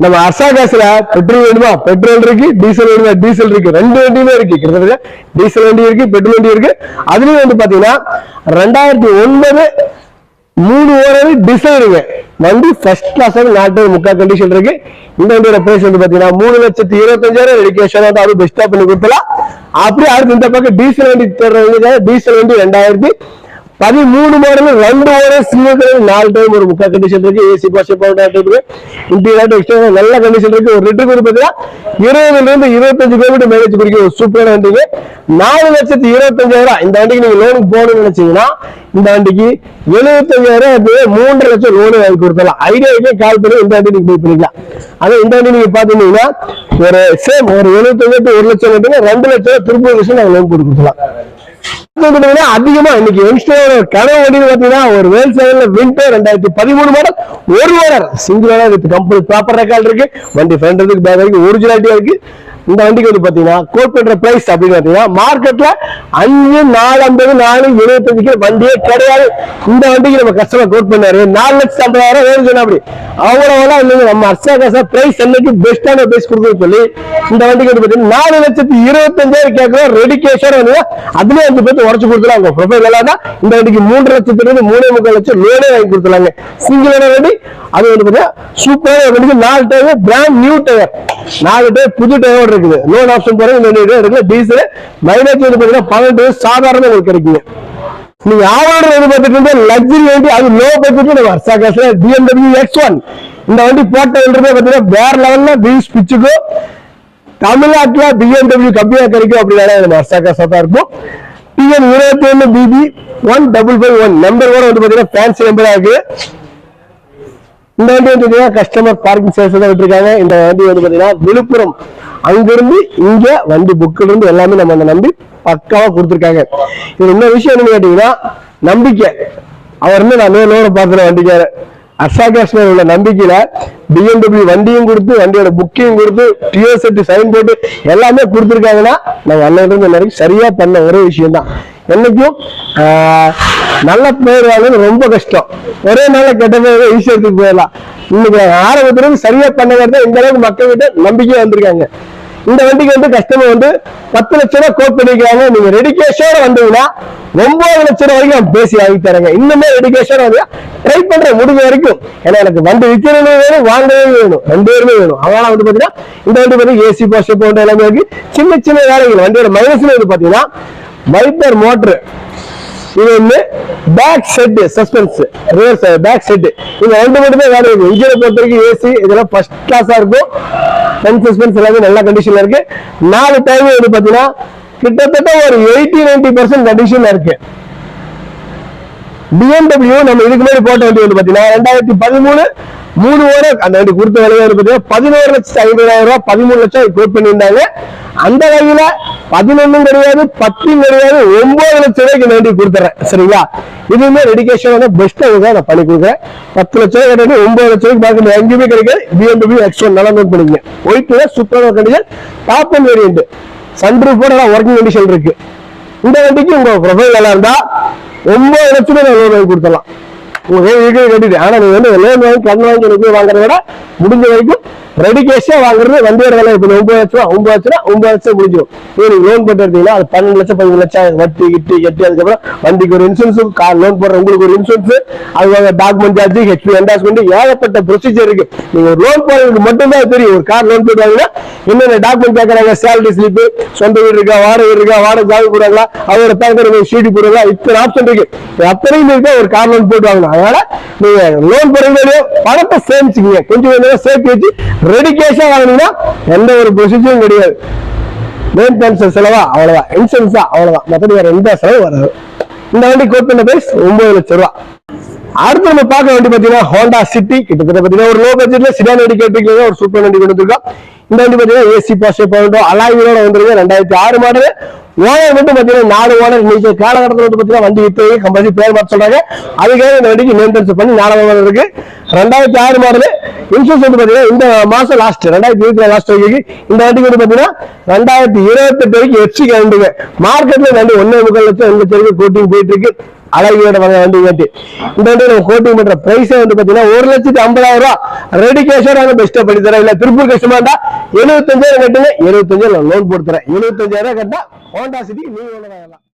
நம்ம அர்சா காசுல பெட்ரோல் வேணுமா? பெட்ரோல் இருக்கு டீசல் வேணுமா? டீசல் இருக்கு. ரெண்டு வண்டியுமே இருக்கு. கிட்டத்தட்ட டீசல் வண்டி இருக்கு பெட்ரோல் வண்டி இருக்கு. அதுலயும் வந்து பாத்தீங்கன்னா ரெண்டாயிரத்தி ஒன்பது மூணு ஓரது டிசைனுங்க வண்டி ஃபர்ஸ்ட் கிளாஸ் நாட்டு முக்கால் கண்டிஷன் இருக்கு. இந்த வண்டியோட பிரைஸ் வந்து பாத்தீங்கன்னா மூணு லட்சத்தி இருபத்தஞ்சாயிரம் ரெடிகேஷன் வந்து அது பெஸ்டா பண்ணி கொடுத்தலாம் அப்படியே அடுத்து இந்த பக்கம் டீசல் வண்டி தேடுறவங்க டீசல் வண்டி ரெண்டாயிரத்தி பதிமூணு மாடல் ரெண்டு ஓரம் சிங்கிள் கலர் நாலு டைம் ஒரு முக்கா கண்டிஷன் இருக்கு ஏசி பாஸ் பவுடர் இருக்கு. இன்டீரியர் எக்ஸ்ட்ரா நல்ல கண்டிஷன் இருக்கு. ஒரு லிட்டர் வந்து பாத்தீங்கன்னா இருபதுல இருந்து இருபத்தஞ்சு கிலோமீட்டர் மைலேஜ் குடிக்க ஒரு சூப்பரான வண்டிக்கு நாலு லட்சத்தி இருபத்தஞ்சாயிரம் இந்த வண்டிக்கு நீங்க லோனுக்கு போகணும்னு நினைச்சீங்கன்னா இந்த வண்டிக்கு எழுபத்தஞ்சாயிரம் அப்படியே மூன்றரை லட்சம் லோனு வாங்கி கொடுத்தலாம் ஐடியாவுக்கே கால் பண்ணி இந்த வண்டி நீங்க போய் பண்ணிக்கலாம். ஆனா இந்த வண்டி நீங்க பாத்தீங்கன்னா ஒரு சேம் ஒரு எழுபத்தஞ்சு ஒரு லட்சம் ரெண்டு லட்சம் திருப்பூர் லட்சம் நாங்க லோன் போட்டு கொடுக்கலாம் அதிகமா இன்னைக்கு யங்ஸ்டரோட கனவு வண்டின்னு பாத்தீங்கன்னா ஒரு வேல் சேவன்ல விண்டர் ரெண்டாயிரத்தி பதிமூணு மாடல் ஒரு owner single owner with company proper record இருக்கு. வண்டி ஃப்ரண்ட் பேக் இருக்கு ஒரிஜினாலிட்டியா இருக்கு. இந்த வண்டிக்கு வந்து பாத்தீங்கன்னா கோட் பண்ற பிரைஸ் அப்படின்னு பாத்தீங்கன்னா மார்க்கெட்ல அஞ்சு நாலு ஐம்பது நாலு எழுபத்தஞ்சுக்கு வண்டியே கிடையாது. இந்த வண்டிக்கு நம்ம கஸ்டமர் கோட் பண்ணாரு. நாலு லட்சத்தி ஐம்பதாயிரம் வேணும் சொன்னா அப்படி? அவ்வளவு இல்லைங்க நம்ம அர்ச்சா காசா பிரைஸ் என்னைக்கு பெஸ்டான பிரைஸ் கொடுக்குன்னு சொல்லி இந்த வண்டிக்கு வந்து பாத்தீங்கன்னா நாலு லட்சத்தி இருபத்தஞ்சாயிரம் கேட்கிறோம் ரெடி கேஷோட வந்து அதுலயே வந்து பார்த்து உடச்சு கொடுத்துலாம் உங்க ப்ரொஃபைல் எல்லாம் தான் இந்த வண்டிக்கு மூன்று லட்சத்துல இருந்து மூணே முக்கால் லட்சம் லோனே வாங்கி கொடுத்துலாங்க சிங்கிள் வண்டி அது வந்து பார்த்தீங்கன்னா சூப்பரான வண்டிக்கு நாலு டயர் பிராண்ட் நியூ டயர் நாலு டயர் புது டயர் இருக்குது. லோன் ஆப்ஷன் போறது இந்த வண்டி இருக்குது டீசல் மைலேஜ் வந்து பார்த்தீங்கன்னா பன்னெண்டு சாதாரண உங்களுக்கு கிடைக்குங்க. நீங்க ஆவாடு எதிர்பார்த்துட்டு இருந்த லக்ஸரி வண்டி அது லோ பட்ஜெட் நம்ம வர்ஷா காசுல பிஎம்டபிள்யூ எக்ஸ் ஒன் இந்த வண்டி போட்டதுன்றதே பார்த்தீங்கன்னா வேற லெவல்ல பீஸ் பிச்சுக்கும் தமிழ்நாட்டுல பிஎம்டபிள்யூ கம்மியா கிடைக்கும் அப்படின்னா நம்ம வர்ஷா காசா தான் இருக்கும். டிஎன் இருபத்தி ஒன்னு B B one double five one number கூட வந்து பாத்தீங்கன்னா ஃபேன்சி நம்பரா இருக்கு. இந்த வண்டி வந்து கஸ்டமர் பார்க்கிங் சர்வீஸ் தான் விட்டுருக்காங்க. இந்த வண்டி வந்து பாத்தீங்கன்னா விழுப்புரம். அங்கிருந்து இங்க வண்டி புக்கில் இருந்து எல்லாமே நம்ம அந்த நம்பி பக்காவா கொடுத்துருக்காங்க. இது இன்னொரு விஷயம் என்னன்னு கேட்டீங்கன்னா நம்பிக்கை. அவர் வந்து நான் பாக்குறேன் பார்க்கிறேன் வண்டிக்கார காஷ்மீர் உள்ள நம்பிக்கையில பிஎம்டபிள்யூ வண்டியும் கொடுத்து வண்டியோட புக்கையும் கொடுத்து டிஓ செட்டு சைன் போட்டு எல்லாமே கொடுத்துருக்காங்கன்னா நம்ம அண்ணன் இருந்து சரியா பண்ண ஒரே விஷயம் தான் என்னைக்கும் நல்ல பேர் வாங்குறது ரொம்ப கஷ்டம். ஒரே நாள்ல கெட்ட பேர் ஈஸியா போயிடலாம். இன்னைக்கு ஆரம்பத்திலிருந்து சரியா பண்ண இந்த அளவுக்கு மக்கள் கிட்ட நம்பிக்கை வந்திருக்காங்க. இந்த வண்டிக்கு வந்து கஸ்டமர் வந்து பத்து லட்ச ரூபாய் கோட் பண்ணிக்கிறாங்க நீங்க ரெடி கேஷோட வந்தீங்கன்னா ஒன்பது லட்ச ரூபாய் வரைக்கும் பேசி வாங்கி தரேங்க. இன்னுமே ரெடி கேஷோட வந்து ட்ரை பண்ற முடிஞ்ச வரைக்கும். ஏன்னா எனக்கு வண்டி விற்கிறது வேணும் வாங்கவே வேணும். ரெண்டு பேருமே வேணும். அதனால வந்து பாத்தீங்கன்னா இந்த வண்டி பாத்தீங்கன்னா ஏசி போஸ்ட் போன்ற எல்லாமே இருக்கு. சின்ன சின்ன வேலைகள். வண்டியோட மைனஸ்ல வந்து பாத்தீங்கன்னா வைப்பர் மோட்டரு இது வந்து back set suspense reverse back set இது ரெண்டு மட்டுமே வேலை இருக்கு. இன்ஜினை பொறுத்த வரைக்கும் ஏசி இதெல்லாம் ஃபர்ஸ்ட் கிளாஸா இருக்கும். ஃப்ரண்ட் சஸ்பென்ஸ் எல்லாமே நல்ல கண்டிஷன்ல இருக்கு. நாலு டைம் வந்து பாத்தீங்கன்னா கிட்டத்தட்ட ஒரு எயிட்டி நைன்டி பர்சன்ட் கண்டிஷன்ல இருக்கு. பிஎம்டபிள்யூ நம்ம இதுக்கு முன்னாடி போட்ட வண்டி வந்து பாத்தீங்கன்னா ரெண்டாயிரத்தி பதிமூணு மூணு ஓர அந்த வண்டி கொடுத்த விலை வந்து பதினோரு லட்சத்தி ஐம்பதாயிரம் ரூபாய் பதிமூணு லட்சம் கோட் பண்ணியிருந்தாங்க. அந்த வகையில பதினொன்னும் கிடையாது பத்தும் கிடையாது ஒன்பது லட்சம் ரூபாய்க்கு இந்த வண்டி கொடுத்துறேன். சரிங்களா? இதுவுமே ரெடிகேஷன் வந்து பெஸ்ட் தான் நான் பண்ணி கொடுக்குறேன். பத்து லட்சம் ரூபாய் கிடையாது ஒன்பது லட்சம் ரூபாய்க்கு பார்க்க எங்கேயுமே கிடைக்காது. பிஎம்டபிள்யூ எக்ஸ் ஒன் நல்லா நோட் பண்ணிக்கங்க. ஒயிட்ல சூப்பரான condition top and variant sunroof கூட ஒர்க்கிங் கண்டிஷன் இருக்கு. இந்த வண்டிக்கு உங்க ப்ரொஃபைல் நல்லா இருந்தா ஒன்பது லட்சம் ரூபாய் லோன் கொடுத்துடலாம். உங்க வீட்டுக்கு கட்டிட்டு. ஆனா நீங்க வந்து லோன் வாங்கி கடன் வாங்கி வாங்குறத விட முடிஞ்ச வரைக்கும் ரெடி கேஷா வாங்குறது வண்டியோட விலை இப்போ ஒன்பது லட்சம் ரூபா ஒன்பது லட்சம் ரூபா ஒன்பது லட்சம் முடிஞ்சிடும் இதே நீங்க லோன் போட்டு எடுத்தீங்கன்னா அது பன்னெண்டு லட்சம் பதினஞ்சு லட்சம் வட்டி கிட்டி கட்டி அதுக்கப்புறம் வண்டிக்கு ஒரு இன்சூரன்ஸ் கார் லோன் போடுற உங்களுக்கு ஒரு இன்சூரன்ஸ் அது டாக்குமெண்ட் சார்ஜ் ஹெச்பி என்டாஸ்மெண்ட் ஏகப்பட்ட ப்ரொசீஜர் இருக்கு. நீங்க ஒரு லோன் போடுறதுக்கு மட்டும்தான் தெரியும். ஒரு கார் லோன் போடுவாங்கன்னா என்னென்ன டாக்குமெண்ட் கேட்கறாங்க சேலரி ஸ்லிப் சொந்த வீடு இருக்கா வாடகை வீடு இருக்கா வாடகை ஜாமி போடுறாங்களா அவரோட பேங்க் சீடி போடுறாங்களா இத்தனை ஆப்ஷன் இருக்கு. அத்தனையும் இருக்கா? ஒரு கார் லோன் போட்டு வாங்கணும். அதனால நீங்க லோன் போடுறீங்களோ பணத்தை சேமிச்சுக்கீங்க. கொஞ்சம் கொஞ்சம் சேர்த்து வச்சு ரெடி கேஷா வாங்கினீங்கன்னா எந்த ஒரு ப்ரொசீஜரும் கிடையாது. மெயின்டெனன்ஸ் செலவா? அவ்வளவுதான். இன்சூரன்ஸ் தான் அவ்வளவுதான். மற்றபடி வேற எந்த செலவும் வராது. இந்த வண்டி கோட் பண்ண பிரைஸ் ஒன்பது லட்சம் ரூபா. அடுத்து நம்ம பார்க்க வண்டி பாத்தீங்கன்னா ஹோண்டா சிட்டி கிட்டத்தட்ட பாத்தீங்கன்னா ஒரு லோ பட்ஜெட்ல சிடான் வண்டி கேட்டிருக்கீங்க. ஒரு சூப்பர் வண்டி கொண்டு வந்திருக்கோம். இந்த வண்டி பாத்தீங்கன்னா ஏசி பாஸ் பவுண்டோ அலாய்வோட வந்துருக்கு. ரெண்டாயிரத்தி ஆறு மாடல். ஓனர் மட்டும் பாத்தீங்கன்னா நாலு ஓனர் இன்னைக்கு காலகட்டத்தில் வந்து பாத்தீங்கன்னா வண்டி வித்து கம்பல்சரி பேர் மாற்ற சொல்றாங்க. அதுக்காக இந்த வண்டிக்கு மெயின்டெனன்ஸ் பண்ணி நாலு ஓனர் இருக்கு. ரெண்டாயிரத்தி ஆறு மாடல். இன்சூரன்ஸ் வந்து பாத்தீங்கன்னா இந்த மாசம் லாஸ்ட் ரெண்டாயிரத்தி இருபத்தி லாஸ்ட் வரைக்கும் இந்த வண்டிக்கு வந்து பாத்தீங்கன்னா ரெண்டாயிரத்தி இருபத்தி எட்டு வரைக்கும் எஃப்சி கரண்டுங்க மார்க்கெட்ல வண்டி ஒன்னே முக்கால் லட்சம் ரெண்டு வரைக்கும் கோட்டிங் போயிட்டு இருக்கு அழகியோட வர வண்டி. கேட்டு இந்த வண்டி நம்ம கோட்டிங் பண்ற பிரைஸே வந்து பாத்தீங்கன்னா ஒரு லட்சத்தி ஐம்பதாயிரம் ரூபா. ரெடி கேஷோட பெஸ்ட்டா பண்ணி தரேன். இல்ல திருப்பூர் கஷ்டமா இருந்தா எழுபத்தஞ்சாயிரம் கட்டுங்க. எழுபத்தஞ்சாயிரம் லோன் போட்டு தரேன். எழுபத்தஞ்சாயிரம் கட்டினா ஹோண்டா சிட்டி நீங்க